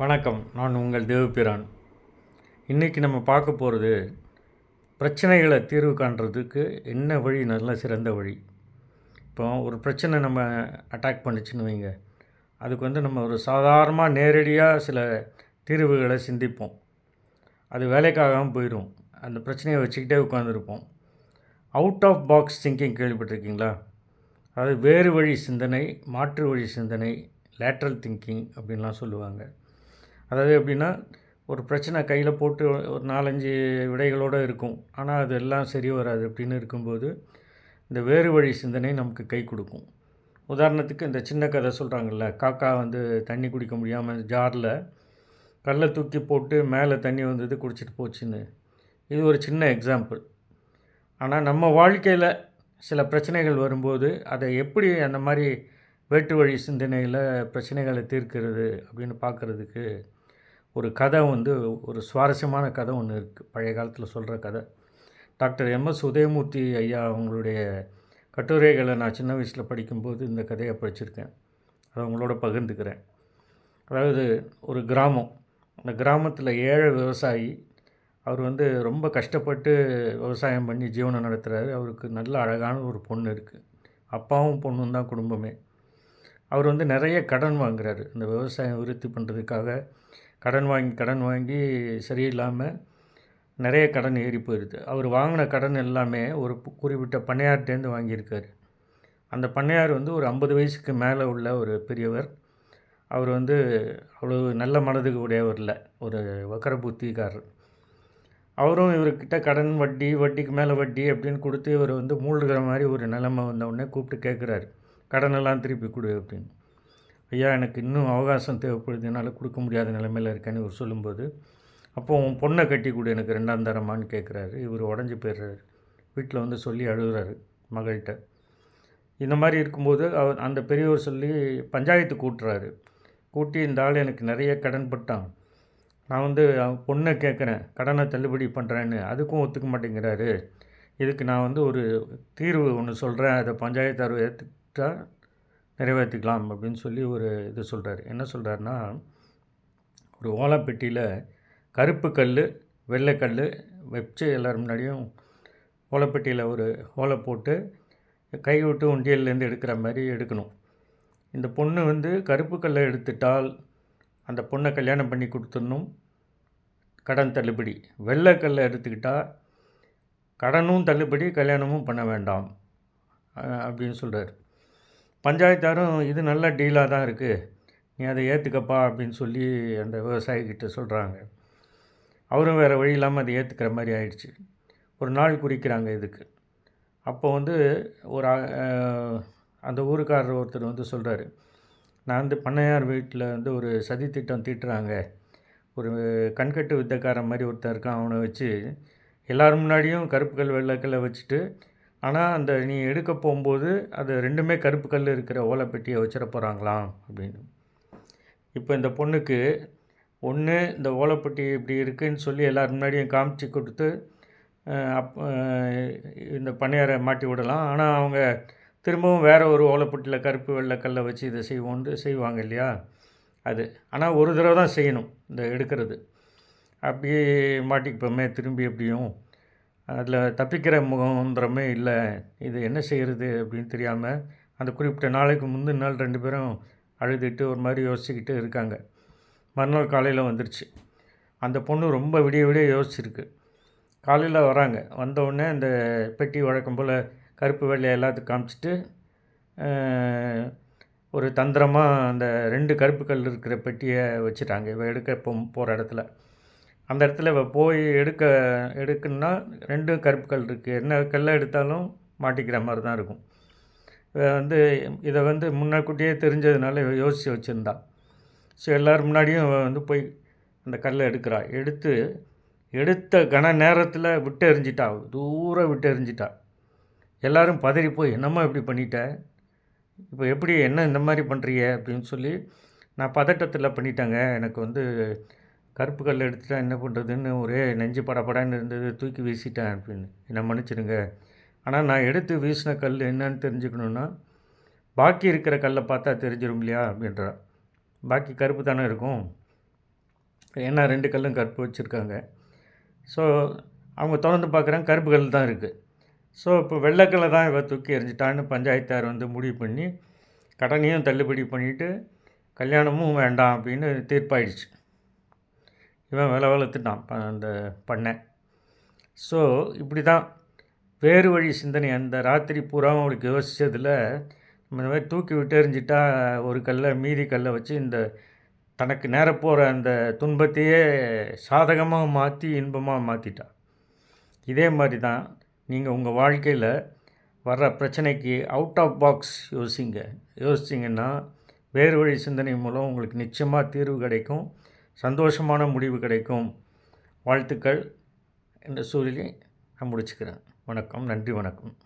வணக்கம். நான் உங்கள் தேவபிரான். இன்றைக்கி நம்ம பார்க்க போகிறது பிரச்சனைகளை தீர்வு காண்றதுக்கு என்ன வழி? நல்ல சிறந்த வழி. இப்போ ஒரு பிரச்சனை நம்ம அட்டாக் பண்ணிச்சுன்னு வைங்க. அதுக்கு வந்து நம்ம ஒரு சாதாரணமாக நேரடியாக சில தீர்வுகளை சிந்திப்போம். அது வேலைக்காகாமல் போயிடும் அந்த பிரச்சனையை வச்சுக்கிட்டே உட்காந்துருப்போம் அவுட் ஆஃப் பாக்ஸ் திங்கிங் கேள்விப்பட்டிருக்கீங்களா? அதாவது வேறு வழி சிந்தனை மாற்று வழி சிந்தனை லேட்ரல் திங்கிங் அப்படின்லாம் சொல்லுவாங்க. அதாவது எப்படின்னா ஒரு பிரச்சனை கையில் போட்டு ஒரு நாலஞ்சு விடைகளோடு இருக்கும். ஆனால் அது எல்லாம் சரி வராது அப்படின்னு இருக்கும்போது இந்த வேறு வழி சிந்தனை நமக்கு கை கொடுக்கும். உதாரணத்துக்கு இந்த சின்ன கதை சொல்கிறாங்கல்ல காக்கா வந்து தண்ணி குடிக்க முடியாமல் ஜாரில் கல்லை தூக்கி போட்டு மேலே தண்ணி வந்தது குடிச்சிட்டு போச்சுன்னு. இது ஒரு சின்ன எக்ஸாம்பிள் ஆனால் நம்ம வாழ்க்கையில் சில பிரச்சனைகள் வரும்போது அதை எப்படி அந்த மாதிரி வேட்டு வழி சிந்தனையில் பிரச்சனைகளை தீர்க்கிறது அப்படின்னு பார்க்குறதுக்கு ஒரு கதை வந்து ஒரு சுவாரஸ்யமான கதை ஒன்று இருக்குது பழைய காலத்தில் சொல்கிற கதை. டாக்டர் எம்எஸ் உதயமூர்த்தி ஐயா அவங்களுடைய கட்டுரைகளை நான் சின்ன வயசில் படிக்கும்போது இந்த கதையை படிச்சிருக்கேன். அதை அவங்களோட பகிர்ந்துக்கிறேன். அதாவது ஒரு கிராமம். அந்த கிராமத்தில் ஏழை விவசாயி அவர் வந்து ரொம்ப கஷ்டப்பட்டு விவசாயம் பண்ணி ஜீவனம் நடத்துகிறாரு அவருக்கு நல்ல அழகான ஒரு பொண்ணு இருக்குது அப்பாவும் பொண்ணும் தான் குடும்பமே. அவர் வந்து நிறைய கடன் வாங்குறாரு. இந்த விவசாயம் விருத்தி பண்ணுறதுக்காக கடன் வாங்கி கடன் வாங்கி சரியில்லாமல் நிறைய கடன் ஏறி போயிடுது அவர் வாங்கின கடன் எல்லாமே ஒரு குறிப்பிட்ட பண்ணையார்ட்டேருந்து வாங்கியிருக்காரு. அந்த பண்ணையார் வந்து ஒரு ஐம்பது வயசுக்கு மேலே உள்ள ஒரு பெரியவர். அவர் வந்து அவ்வளோ நல்ல மனதுக்கு உடையவர் இல்லை. ஒரு வக்கர புத்திக்காரர். அவரும் இவர்கிட்ட கடன் வட்டி வட்டிக்கு மேலே வட்டி அப்படின்னு கொடுத்து இவர் வந்து மூழ்கிற மாதிரி ஒரு நிலைமை வந்த உடனே கூப்பிட்டு கேட்குறாரு கடனெல்லாம் திருப்பி கொடு அப்படின்னு. ஐயா எனக்கு இன்னும் அவகாசம் தேவைப்படுது. என்னால் கொடுக்க முடியாத நிலைமையில் இருக்கேன்னு இவர் சொல்லும்போது அப்போது உன் பொண்ணை கட்டி கொடு எனக்கு ரெண்டாம் தரமான்னு கேட்குறாரு இவர் உடஞ்சி போயிடுறாரு. வீட்டில் வந்து சொல்லி அழுகுறாரு மகள்கிட்ட. இந்த மாதிரி இருக்கும்போது அவர் அந்த பெரியவர் சொல்லி பஞ்சாயத்து கூட்டுறாரு. கூட்டி இந்த ஆள் எனக்கு நிறைய கடன் பட்டான். நான் வந்து அவன் பொண்ணை கேட்குறேன் கடனை தள்ளுபடி பண்ணுறேன்னு அதுக்கும் ஒத்துக்க மாட்டேங்கிறாரு. இதுக்கு நான் வந்து ஒரு தீர்வு ஒன்று சொல்கிறேன் அதை பஞ்சாயத்தார் ஏற்றுக்கிட்டால் நிறைவேற்றிக்கலாம் அப்படின்னு சொல்லி ஒரு இது சொல்கிறாரு என்ன சொல்கிறாருன்னா ஒரு ஓலைப்பெட்டியில் கருப்பு கல் வெள்ளைக்கல் வச்சு எல்லோரும் முன்னாடியும் ஓலைப்பெட்டியில் ஒரு ஓலை போட்டு கை விட்டு உண்டியல்லேருந்து எடுக்கிற மாதிரி எடுக்கணும். இந்த பொண்ணு வந்து கருப்பு கல்லை எடுத்துட்டால் அந்த பொண்ணை கல்யாணம் பண்ணி கொடுத்துடணும். கடன் தள்ளுபடி. வெள்ளைக்கல்லை எடுத்துக்கிட்டால் கடனும் தள்ளுபடி கல்யாணமும் பண்ண வேண்டாம் அப்படின்னு சொல்கிறார் பஞ்சாயத்தாரும் இது நல்ல டீலாக தான் இருக்குது நீ அதை ஏற்றுக்கப்பா அப்படின்னு சொல்லி அந்த விவசாயிக்கிட்ட சொல்கிறாங்க அவரும் வேறு வழி இல்லாமல் அதை ஏற்றுக்கிற மாதிரி ஆயிடுச்சு. ஒரு நாள் குறிக்கிறாங்க இதுக்கு. அப்போ வந்து ஒரு அந்த ஊருக்காரர் ஒருத்தர் வந்து சொல்கிறாரு நான் வந்து பண்ணையார் வீட்டில் வந்து ஒரு சதி திட்டம் தீட்டுறாங்க. ஒரு கண்கட்டு வித்தக்காரன் மாதிரி ஒருத்தர் இருக்கான். அவனை வச்சு எல்லோரும் முன்னாடியும் கருப்பு கல் வெள்ளைக்கல்லை வச்சுட்டு ஆனால் அந்த நீ எடுக்க போகும்போது அது ரெண்டுமே கருப்பு கல் இருக்கிற ஓலைப்பெட்டியை வச்சிட போகிறாங்களாம் அப்படின்னு. இப்போ இந்த பொண்ணுக்கு ஒன்று இந்த ஓலைப்பெட்டி இப்படி இருக்குன்னு சொல்லி எல்லார் முன்னாடியும் காமிச்சு கொடுத்து அப் இந்த பண்ணையாரை மாட்டி விடலாம். ஆனால் அவங்க திரும்பவும் வேறு ஒரு ஓலைப்பட்டியில் கருப்பு வெள்ளைக்கல்லை வச்சு இதை செய்வோன்னு செய்வாங்க இல்லையா? அது. ஆனால் ஒரு தடவை தான் செய்யணும் இந்த எடுக்கிறது. அப்படியே மாட்டிக்குப்போமே திரும்பி எப்படியும். அதில் தப்பிக்கிற முகந்திரமே இல்லை. இது என்ன செய்கிறது அப்படின்னு தெரியாமல் அந்த குறிப்பிட்ட நாளைக்கு முந்தின நாள் ரெண்டு பேரும் அழுதுட்டு ஒரு மாதிரி யோசிச்சுக்கிட்டு இருக்காங்க. மறுநாள் காலையில் வந்துருச்சு. அந்த பொண்ணு ரொம்ப விடிய விடிய யோசிச்சிருக்கு. காலையில் வராங்க. வந்தவுடனே அந்த பெட்டி வழக்கம் போல் கருப்பு வெள்ளை எல்லாத்துக்கும் காமிச்சிட்டு ஒரு தந்திரமாக அந்த ரெண்டு கருப்பு கல் இருக்கிற பெட்டியை வச்சுட்டாங்க. இவ எடுக்க போ போகிற இடத்துல. அந்த இடத்துல போய் எடுக்க எடுக்கணுன்னா ரெண்டும் கருப்பு கல் இருக்குது என்ன கல்லை எடுத்தாலும் மாட்டிக்கிற மாதிரி தான் இருக்கும். வந்து இதை வந்து முன்னாக்கூட்டியே தெரிஞ்சதுனால யோசித்து வச்சுருந்தா. ஸோ எல்லோரும் முன்னாடியும் வந்து போய் அந்த கல்லை எடுக்கிறா. எடுத்து எடுத்த கன நேரத்தில் விட்டு எறிஞ்சிட்டா. தூரம் விட்டு எறிஞ்சிட்டா. எல்லோரும் பதறி போய் என்னம்மா இப்படி பண்ணிட்ட? இப்போ எப்படி என்ன இந்த மாதிரி பண்ணுறிய அப்படின்னு சொல்லி நான் பதட்டத்தில் பண்ணிட்டேங்க. எனக்கு வந்து கருப்பு கல் எடுத்துட்டா என்ன பண்ணுறதுன்னு ஒரே நெஞ்சு படப்படான்னு இருந்தது. தூக்கி வீசிட்டேன் அப்படின்னு. என்ன மன்னிச்சிடுங்க. ஆனால் நான் எடுத்து வீசின கல் என்னன்னு தெரிஞ்சுக்கணுன்னா பாக்கி இருக்கிற கல்லை பார்த்தா தெரிஞ்சிடும் இல்லையா அப்படின்றா. பாக்கி கருப்பு தானே இருக்கும். ஏன்னா ரெண்டு கல்லும் கருப்பு வச்சுருக்காங்க. ஸோ அவங்க திறந்து பார்க்குறாங்க கருப்பு கல் தான் இருக்குது ஸோ இப்போ வெள்ளைக்கல்லை தான் இவ தூக்கி எறிஞ்சிட்டான்னு பஞ்சாயத்தார் வந்து முடிவு பண்ணி கடனையும் தள்ளுபடி பண்ணிவிட்டு கல்யாணமும் வேண்டாம் அப்படின்னு தீர்ப்பாயிடுச்சு. இவன் வில வளர்த்துட்டான் ப- அந்த பண்ணை. ஸோ இப்படி தான் வேறு வழி சிந்தனை. அந்த ராத்திரி பூராவும் அவளுக்கு யோசித்ததில் இந்த மாதிரி தூக்கி விட்டு எறிஞ்சிட்டா ஒரு கல்லை மீதி கல்லை வச்சு இந்த தனக்கு நேரப்போகிற அந்த துன்பத்தையே சாதகமாக மாற்றி இன்பமாக மாற்றிட்டா இதே மாதிரி தான் நீங்கள் உங்கள் வாழ்க்கையில் வர்ற பிரச்சனைக்கு அவுட் ஆஃப் பாக்ஸ் யோசிங்க. யோசிச்சிங்கன்னா வேறு வழி சிந்தனை மூலம் உங்களுக்கு நிச்சயமாக தீர்வு கிடைக்கும். சந்தோஷமான முடிவு கிடைக்கும். வாழ்த்துக்கள். என்ற சூழலை நான் முடிச்சுக்கிறேன். வணக்கம். நன்றி. வணக்கம்.